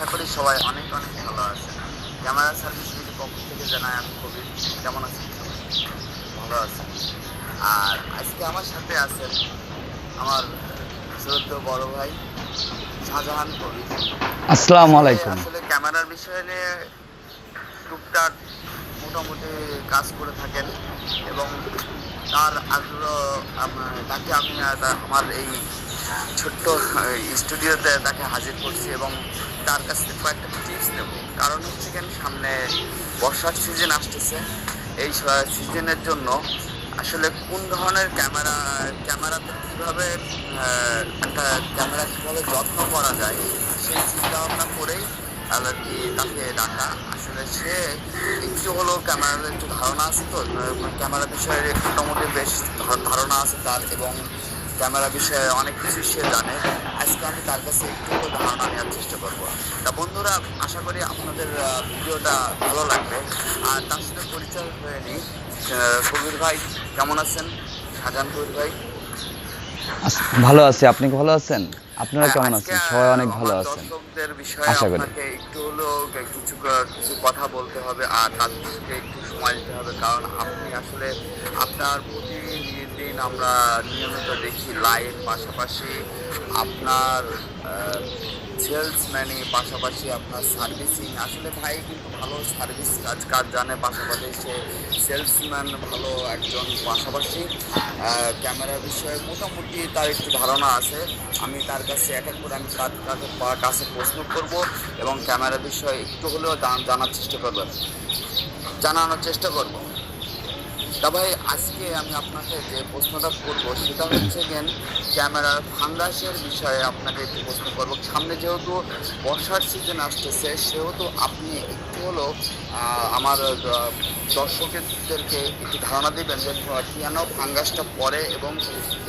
আশা করি সবাই অনেক অনেক ভালো আছে ক্যামেরা সার্ভিস থেকে পক্ষ থেকে জানাই আমি কবির কেমন আছেন ভালো আছেন আর আজকে আমার সাথে আছেন আমার শ্রদ্ধ বড় ভাই শাহজাহান কবির। আসসালামু আলাইকুম। আসলে ক্যামেরার বিষয়ে নিয়ে টুকটাক মোটামুটি কাজ করে থাকেন এবং তার আগ্রহ তাকে আমি আমার এই ছোট্ট স্টুডিওতে তাকে হাজির করছি এবং তার কাছ থেকে কয়েকটা টিপস নেব। কারণ হচ্ছে কেন সামনে বর্ষার সিজন আসতেছে। এই সিজনের জন্য আসলে কোন ধরনের ক্যামেরা, ক্যামেরাতে কীভাবে একটা ক্যামেরা কীভাবে যত্ন করা যায়, সেই চিন্তা ভাবনা করেই আর কি তাকে ডাকা। আসলে সে একটু হলেও ক্যামেরার একটু ধারণা আছে তো ক্যামেরা বিষয়ে মোটামুটি বেশ ধারণা আছে তার এবং ক্যামেরা বিষয়ে অনেক কিছু সে জানে। আজকে আমি তার কাছে একটু ধারণা নেওয়ার চেষ্টা করব। তা বন্ধুরা, আশা করি আপনাদের ভিডিওটা ভালো লাগবে। আর তার সাথে পরিচয় হয়ে নিই কবির ভাই। কেমন আছেন? শাহজাহান কবির ভাই। ভালো আছি। আপনি ভালো আছেন? আপনারা হ্যাঁ, কেমন আছেন সবাই অনেক ভালো আছেন আশা করি। আপনাকে একটু হলেও কিছু কিছু কথা বলতে হবে আর তাদেরকে একটু সময় দিতে হবে কারণ আপনি আসলে আপনার প্রতিদিন আমরা নিয়মিত দেখি লাইভ পাশাপাশি আপনার সেলসম্যানই পাশাপাশি আপনার সার্ভিসিং আসলে ভাই কিন্তু ভালো সার্ভিস কাজ কাজ জানে। পাশাপাশি সে সেলসম্যান ভালো একজন পাশাপাশি। ক্যামেরার বিষয়ে মোটামুটি তার একটু ধারণা আছে। আমি তার কাছে এক এক করে আমি তার কাছে কাছে প্রশ্ন করব এবং ক্যামেরা বিষয়ে একটু হলেও জানার চেষ্টা করবেন। জানানোর চেষ্টা করব। তা ভাই আজকে আমি আপনাকে যে প্রশ্নটা করব সেটা হচ্ছে গেন ক্যামেরার ফাঙ্গাসের বিষয়ে আপনাকে একটু প্রশ্ন করব। সামনে যেহেতু বর্ষার সিজন আসতেছে সেহেতু আপনি একটু আহ, আমার দর্শকদেরকে একটু ধারণা দিবেন যে কেন ফাঙ্গাসটা পড়ে এবং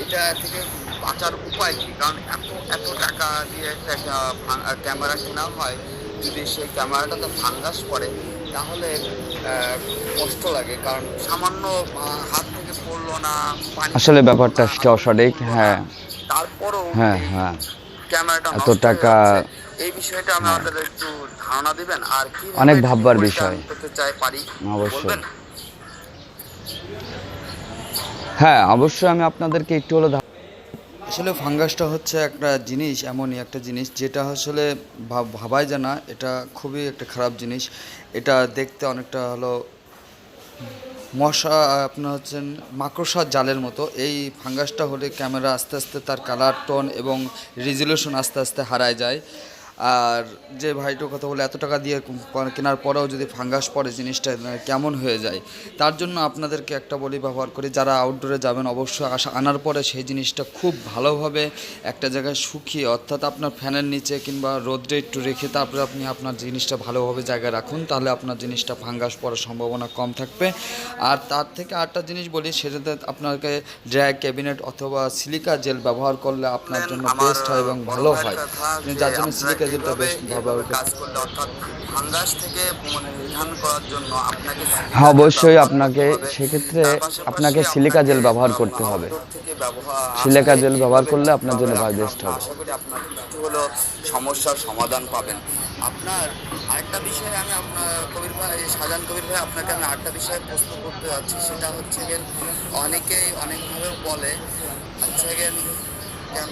এটা থেকে বাঁচার উপায় কী? কারণ এত এত টাকা দিয়ে একটা ক্যামেরা কেনা হয় যদি সেই ক্যামেরাটাতে ফাঙ্গাস পড়ে তাহলে কষ্ট লাগে কারণ সামান্য হাত থেকে পড়ল না আসলে ব্যাপারটা সেটা সঠিক হ্যাঁ তারপরও হ্যাঁ হ্যাঁ ক্যামেরাটা এত টাকা- এই বিষয়টা হ্যাঁ। আমাদের একটু ধারণা দিবেন আর কি অনেক ভাববার বিষয়। চাই পারি অবশ্যই। হ্যাঁ অবশ্যই আমি আপনাদেরকে একটু হলো আসলে ফাঙ্গাসটা হচ্ছে একটা জিনিস, এমনই একটা জিনিস, যেটা আসলে ভাব- ভাবাই যায় না। এটা খুবই একটা খারাপ জিনিস। এটা দেখতে অনেকটা হলো মশা, আপনার হচ্ছেন মাকড়সার জালের মতো। এই ফাঙ্গাসটা হলে ক্যামেরা আস্তে আস্তে তার কালার টোন এবং রেজুলেশন আস্তে আস্তে হারায় যায়। আর যে ভাইটার কথা বলে এত টাকা দিয়ে কেনার পরেও যদি ফাঙ্গাস পড়ে জিনিসটা কেমন হয়ে যায়? তার জন্য আপনাদেরকে একটা বলি ব্যবহার করি যারা আউটডোরে যাবেন অবশ্যই আসা আনার পরে সেই জিনিসটা খুব ভালোভাবে একটা জায়গায় শুকিয়ে অর্থাৎ আপনার ফ্যানের নিচে কিংবা রোদ্রে একটু রেখে তারপরে আপনি আপনার জিনিসটা ভালোভাবে জায়গায় রাখুন তাহলে আপনার জিনিসটা ফাঙ্গাস পড়ার সম্ভাবনা কম থাকবে। আর তার থেকে আরেকটা জিনিস বলি সেটাতে আপনাকে ড্রাই ক্যাবিনেট অথবা সিলিকা জেল ব্যবহার করলে আপনার জন্য বেস্ট হয় এবং ভালো হয়। যার জন্য সিলিকা বেশ কাজ করলে অর্থাৎ ফাঙ্গাস থেকে নিধান করার জন্য আপনাকে হ্যাঁ অবশ্যই আপনাকে সেক্ষেত্রে আপনাকে সিলিকা জেল ব্যবহার করতে হবে। সিলিকা জেল ব্যবহার করলে আপনার জন্য best আপনার- হবে। আপনার সমস্যার সমাধান পাবেন। আপনার আরেকটা বিষয়ে আমি আপনার কবির ভাই শাহজাহান কবির ভাই আপনাকে আমি আরেকটা বিষয়ে প্রশ্ন করতে যাচ্ছি। সেটা হচ্ছে অনেকেই অনেকভাবে বলে আচ্ছা গেন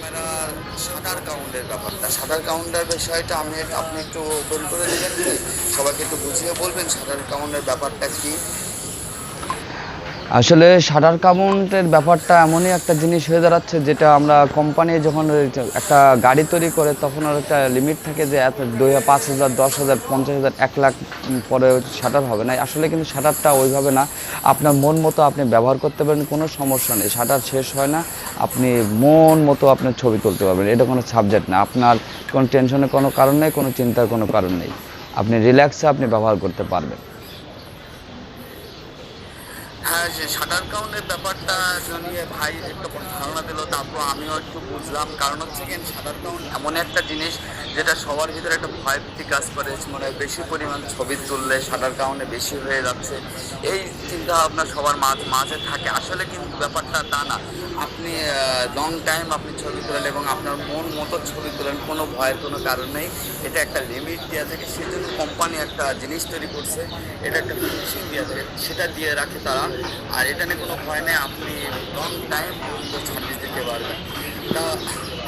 সাদার কাউন্টের ব্যাপারটা। সাদার কাউন্টার বিষয়টা আমি আপনি একটু ওপেন করে দেবেন সবাইকে একটু বুঝিয়ে বলবেন সাদার কাউন্টের ব্যাপারটা কি? আসলে শাটার কাউন্টের ব্যাপারটা এমনই একটা জিনিস হয়ে দাঁড়াচ্ছে, যেটা আমরা কোম্পানি যখন একটা গাড়ি তৈরি করে, তখন আর একটা লিমিট থাকে যে এত দুই পাঁচ হাজার, দশ হাজার, পঞ্চাশ হাজার, এক লাখ পরে শাটার হবে না। আসলে কিন্তু শাটারটা ওইভাবে না। আপনার মন মতো আপনি ব্যবহার করতে পারেন কোনো সমস্যা নেই। শাটার শেষ হয় না, আপনি মন মতো আপনার ছবি তুলতে পারবেন। এটা কোনো সাবজেক্ট না। আপনার কোনো টেনশনের কোনো কারণ নেই, কোনো চিন্তার কোনো কারণ নেই। আপনি রিল্যাক্সে আপনি ব্যবহার করতে পারবেন। হ্যাঁ যে শাটার কাউন্টের ব্যাপারটা নিয়ে ভাই একটু ধারণা দিল তারপর আমিও একটু বুঝলাম। কারণ হচ্ছে কি শাটার কাউন্ট এমন একটা জিনিস যেটা সবার ভিতরে একটা ভয় ভীতি কাজ করে মানে বেশি পরিমাণ ছবি তুললে শাটার কাউন্টে বেশি হয়ে যাচ্ছে। এই চিন্তা ভাবনা সবার মাঝ, মাঝে থাকে। আসলে কিন্তু ব্যাপারটা তা না। আপনি লং টাইম আপনি ছবি তোলেন এবং আপনার মন মতো ছবি তোলেন, কোনো ভয়ের কোনো কারণ নেই। এটা একটা লিমিট দেওয়া থাকে। সেজন্য কোম্পানি একটা জিনিস তৈরি করছে। এটা একটা ফিনিশিং দেওয়া থাকে। সেটা দিয়ে রাখে তারা। আর এটা নিয়ে কোনো ভয় নেই, আপনি লং টাইম পর্যন্ত সার্ভিস দিতে পারবেন। তা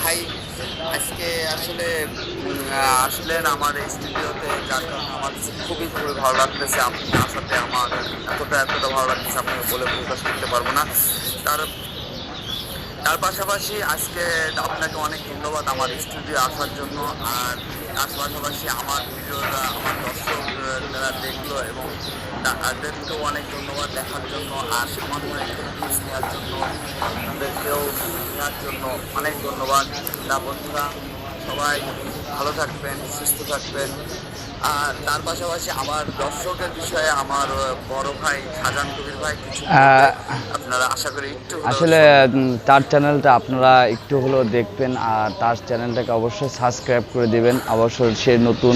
ভাই, আজকে আসলে আসলেন আমার এই স্টুডিওতে যার কারণে আমার খুবই খুবই ভালো লাগতেছে। আপনি আসাতে আমার এতটা এতটা ভালো লাগতেছে আপনাকে বলে প্রকাশ করতে পারব না। তার তার পাশাপাশি আজকে আপনাকে অনেক ধন্যবাদ আমার স্টুডিও আসার জন্য, আর তার পাশাপাশি আমার ভিডিওটা আমার দর্শক যারা দেখল এবং তাদেরকেও অনেক ধন্যবাদ দেখার জন্য, আর সামান্য টিপস নেওয়ার জন্য আপনাদেরকেও নেওয়ার জন্য অনেক ধন্যবাদ। তা বন্ধুরা, সবাই ভালো থাকবেন, সুস্থ থাকবেন। আর তার পাশাপাশি আমার দর্শকের বিষয়ে আমার বড় ভাই খাজান কবির ভাই আপনারা আশা করি একটু আসলে তার চ্যানেলটা আপনারা একটু হলেও দেখবেন আর তার চ্যানেলটাকে অবশ্যই সাবস্ক্রাইব করে দেবেন। অবশ্যই সে নতুন